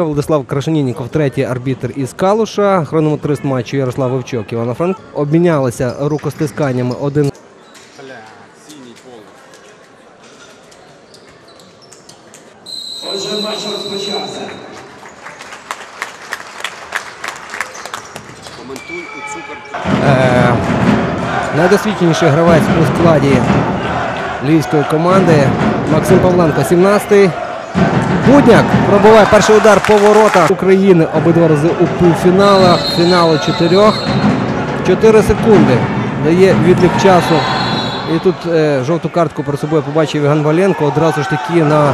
Івано-Франківська, Владислав Крашенінніков, третій арбітр із Калуша, хронометрист матчу Ярослав Вовчок, Івано-Франк. Обмінялися рукостисканнями один Бля, синій пол. Отже, матч розпочався. Коментуй у цукор. Е, найдосвідченіший гравець у складі львівської команди Максим Павленко, 17-й. Будняк пробиває перший удар по воротах України обидва рази у півфіналах. Фіналу чотирьох. 4 секунди дає відлік часу. І тут е, жовту картку перед собою побачив Іван Валенко одразу ж таки на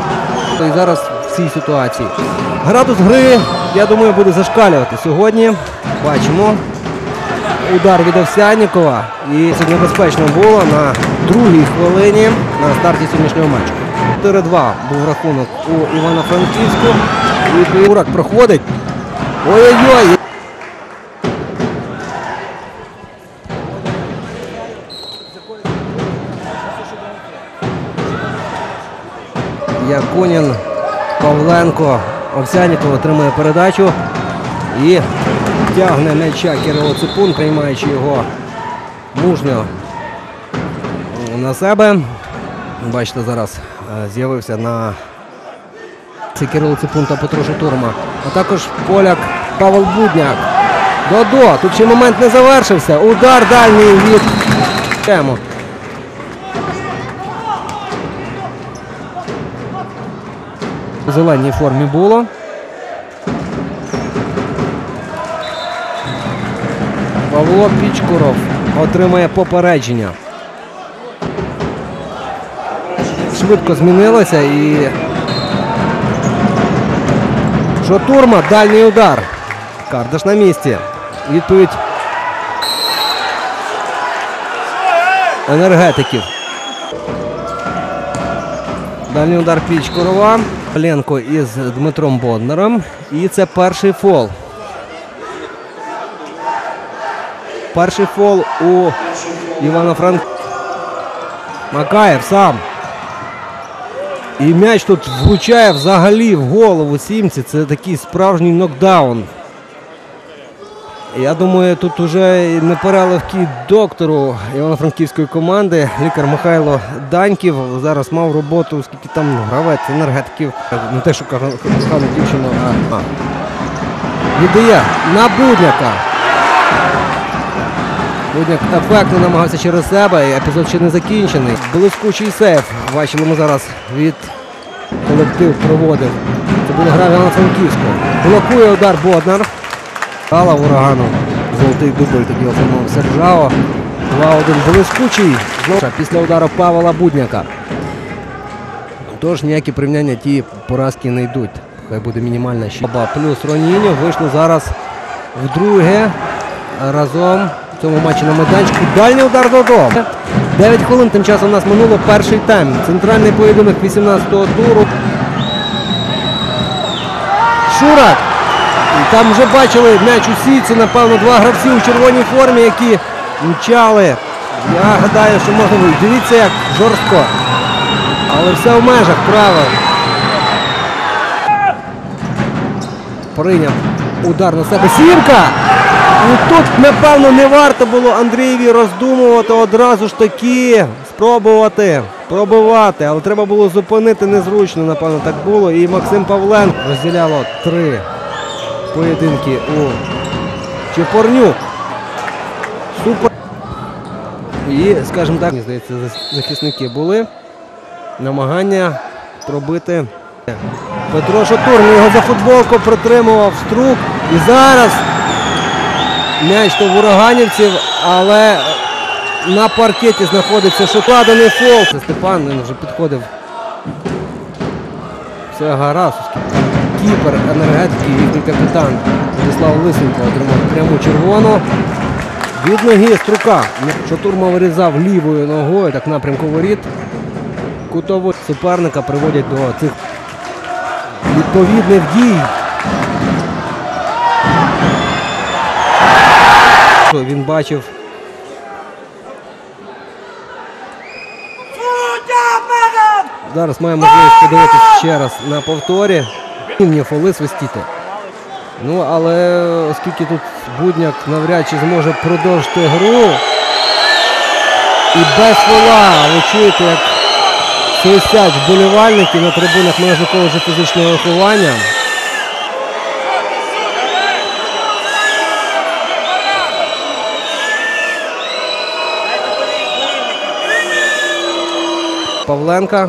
і зараз в цій ситуації. Градус гри, я думаю, буде зашкалювати сьогодні. Бачимо. Удар від Овсянікова. І це небезпечно було на другій хвилині на старті сьогоднішнього матчу. 4-2 був рахунок у Івано-Франківську. І Бурак проходить. Ой-ой-ой! Якунін, Павленко, Овсяніков отримує передачу і тягне м'яча Кирило Ципун, приймаючи його мужньо на себе. Бачите, зараз з'явився на це Кирило Ципун та Петро Шатурма. А також поляк Павел Будняк. Додо. Тут ще момент не завершився. Удар дальній від тему. У зеленій формі було. Павло Пічкуров отримає попередження. Швидко змінилося і. Шотурма, дальній удар. Кардаш на місці. Відповідь енергетиків. Дальній удар Пічкурова. Ленко із Дмитром Боднаром. І це перший фол. Перший фол у Івано-Франк. Макаєв сам. І м'яч тут влучає взагалі в голову Сімці. Це такий справжній нокдаун. Я думаю, тут уже не переливки доктору Івано-Франківської команди. Лікар Михайло Даньків зараз мав роботу, скільки там гравець енергетиків. Не те, що кохану дівчину, а. Віддає на Будняка. Будняк ефектно намагався через себе. і Епізод ще не закінчений. Блискучий сейф. Бачимо зараз від колектив проводив. Це буде гра Івано-Франківського. Блокує удар Боднар. Стала урагану. Золотий дубль тоді отримав Сержао. 2-1 блискучий. Після удару Павла Будняка. Тож ніякі порівняння ті поразки не йдуть. Хай буде мінімальна ще. Оба Плюс Роніньо вийшли зараз вдруге разом в цьому матчі на майданчику. Дальній удар додому. 9 хвилин тим часом у нас минуло перший тайм. Центральний поєдинок 18-го туру. Шурак. Там вже бачили м'яч у сітці, напевно, два гравці у червоній формі, які мчали. Я гадаю, що можна вийти. Дивіться, як жорстко. Але все в межах правил. Прийняв удар на себе. Сімка! І тут, напевно, не варто було Андрієві роздумувати одразу ж таки спробувати пробивати, але треба було зупинити незручно, напевно, так було. І Максим Павленко розділяло три поєдинки у Чепорнюк. Супер. І, скажімо так, мені здається, захисники були. Намагання пробити. Петро Шатурний його за футболку притримував струк. І зараз м'яч то в ураганівців, але на паркеті знаходиться шоколадний фол. Степан він вже підходив. Все гаразд. Кіпер енергетики, їхній капітан Владислав Лисенко отримав пряму червону. Від ноги струка. Шатурма вирізав лівою ногою, так напрямку воріт. Кутово суперника приводять до цих відповідних дій. Що Він бачив. Зараз маємо можливість подивитися ще раз на повторі. Мені фоли свистіти. Ну, але оскільки тут Будняк навряд чи зможе продовжити гру. І без фола, ви чуєте, як свистять вболівальники на трибунах межу коледжу фізичного виховання. Павленка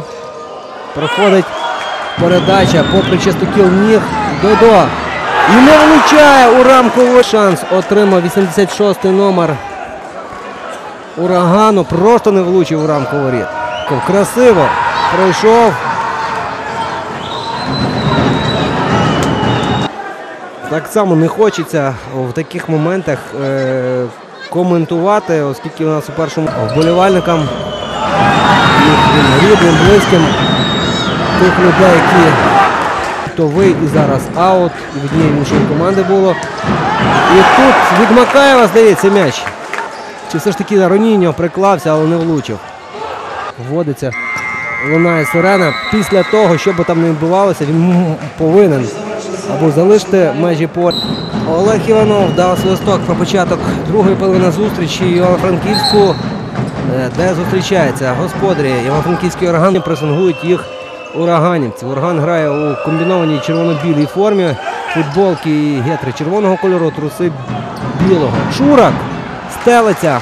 проходить передача попри чистокіл ніг Додо. І не влучає у рамковий шанс. Отримав 86-й номер урагану. Просто не влучив у рамковий воріт. Красиво пройшов. Так само не хочеться в таких моментах е- коментувати, оскільки у нас у першому вболівальникам рідним, близьким тих людей, які то ви і зараз аут і від однієї іншої команди було. І тут від Макаєва здається м'яч. Чи все ж таки Роніньо приклався, але не влучив. Вводиться, лунає сирена. Після того, що би там не відбувалося, він повинен або залишити межі поля. Олег Іванов дав свисток про початок другої половини зустрічі Івано-Франківську, де зустрічаються господарі Івано-Франківські органи пресингують їх ураганівці. Ураган грає у комбінованій червоно-білій формі. Футболки і гетри червоного кольору, труси білого. Шурак стелиться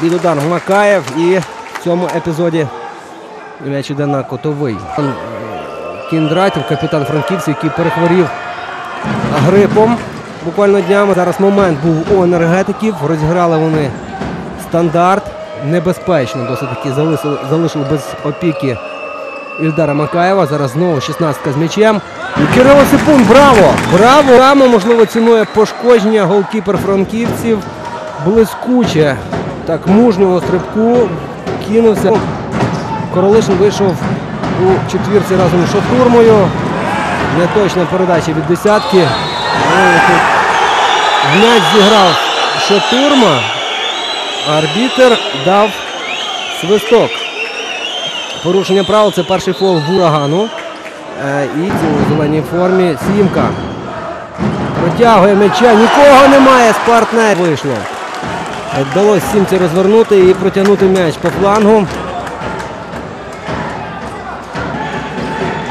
під удар Макаєв і в цьому епізоді м'яч іде на котовий. Е, Кіндратів, капітан Франківців, який перехворів грипом буквально днями. Зараз момент був у енергетиків. Розіграли вони стандарт. Небезпечно досить таки залишили, залишили без опіки Ільдара Макаєва. Зараз знову 16 з м'ячем. Кирило Сипун, браво! Браво! Рама, можливо, цінує пошкодження голкіпер франківців. Блискуче. Так, мужнього стрибку кинувся. Королишин вийшов у четвірці разом з Шатурмою. Неточна передача від десятки. І зіграв Шатурма. Арбітер дав свисток. Порушення правил це перший фол в урагану. Е, І у зеленій формі Сімка. Протягує м'яча. Нікого немає з. Вийшло. Вдалося Сімці розвернути і протягнути м'яч по флангу.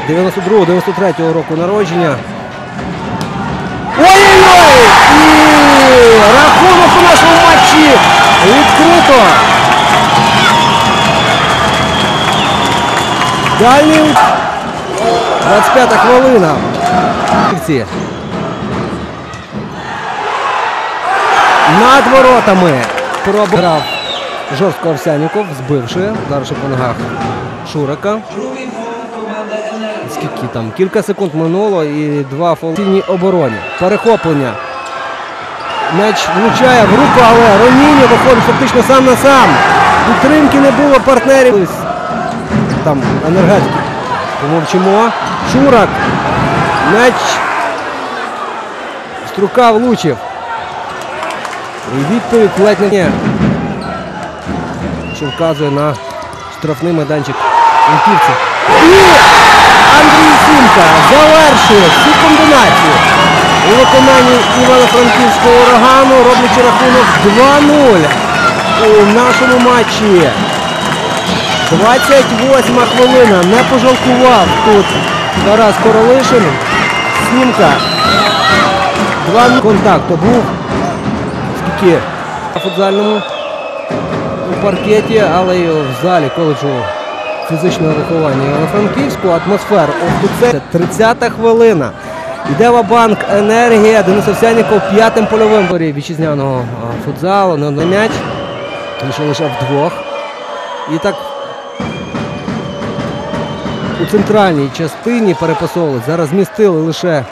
92-93 року народження. Ой-ой-ой! Рахунок у нашому матчі відкрито. Дальній 25 хвилина. Над воротами пробрав жорстко Овсяніков, збивши. Зараз по ногах Шурака. Скільки там? Кілька секунд минуло і два сильній обороні. Перехоплення. М'яч влучає в руку, але Роніньо виходить фактично сам на сам. Підтримки не було партнерів. Там енергетики. Помовчимо. Шурак. М'яч. Струка влучив. І відповідь ледь не. Що вказує на штрафний майданчик Інківців. І Андрій Сімка завершує всю комбінацію у виконанні Івано-Франківського урагану, роблячи рахунок 2-0 у нашому матчі. 28 хвилина. Не пожалкував тут Тарас Королишин. Сімка. Два контакту був. Скільки на футзальному у паркеті, але й в залі коледжу фізичного виховання Івано-Франківську. Атмосфера офіцер. 30-та хвилина. Йде банк енергія. Денис Овсяніков п'ятим польовим борі вітчизняного футзалу. Не на м'яч. Лише лише вдвох. І так у центральній частині перепасовували. Зараз змістили лише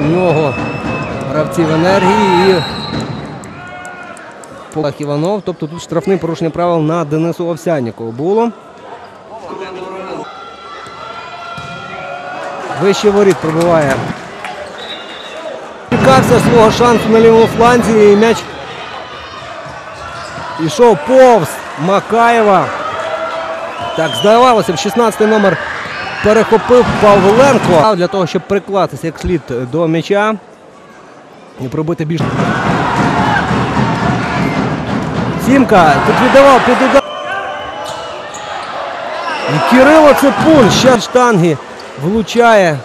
нього гравців енергії і Полах Іванов. Тобто тут штрафне порушення правил на Денису Овсяннікову було. Вище воріт пробиває. Чекався свого шансу на лівому фланзі і м'яч ішов повз Макаєва. Так, здавалося б, 16 номер перехопив Павленко для того, щоб прикластися як слід до м'яча і пробити більш. Сімка тут віддавав під удар. І Кирило Цепун ще штанги влучає.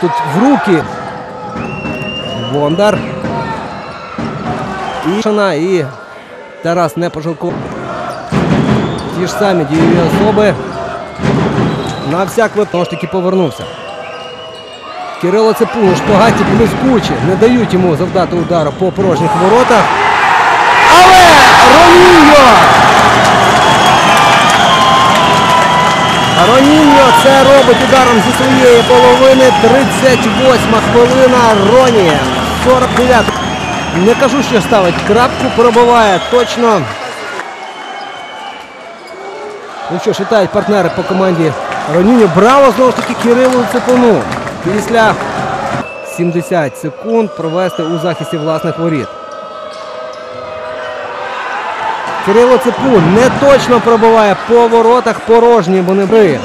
Тут в руки. Бондар. І і Тарас не пожалкував. Ті ж самі дієві особи. На всяк випадок таки повернувся. Кирило Цепун, шпагаті блискучі, не дають йому завдати удару по порожніх воротах. Але Роніньо! Роніньо це робить ударом зі своєї половини. 38 хвилина. Роні. 49. Не кажу, що ставить крапку, пробиває точно. Ну що ж, вітають партнери по команді Роніньо. Браво знову ж таки Кирилу Цепуну. Після 70 секунд провести у захисті власних воріт. Кирило Цепун не точно пробиває по воротах порожні, бо не бриє.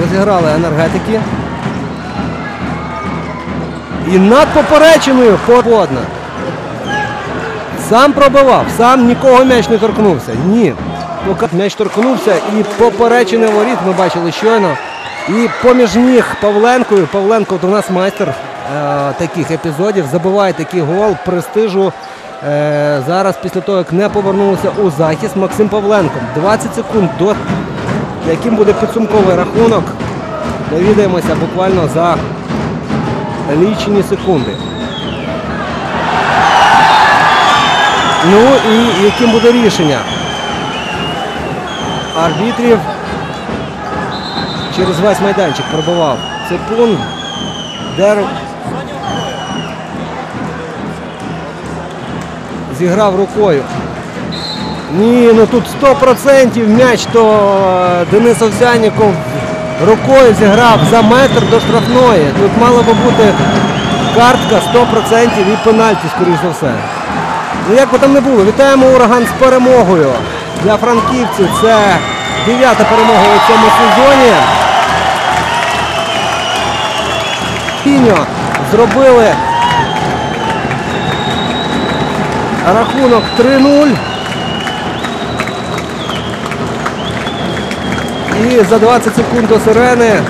Розіграли енергетики. І над поперечиною подна. Сам пробивав, сам нікого м'яч не торкнувся. Ні. М'яч торкнувся і поперечини воріт ми бачили щойно. І поміж ніг Павленкою. Павленко у нас майстер таких епізодів. Забиває такий гол престижу. Е, зараз після того, як не повернулися у захист Максим Павленко. 20 секунд до яким буде підсумковий рахунок. Довідаємося буквально за лічені секунди. Ну і яким буде рішення арбітрів через весь майданчик пробивав Цепун, Дер зіграв рукою. Ні, ну тут 100% м'яч, то е, Денис Овсяніков рукою зіграв за метр до штрафної. Тут мала би бути картка 100% і пенальті, скоріш за все. Ну як би там не було, вітаємо ураган з перемогою. Для франківців це дев'ята перемога у цьому сезоні. Піньо зробили рахунок 3-0. І за 20 секунд до сирени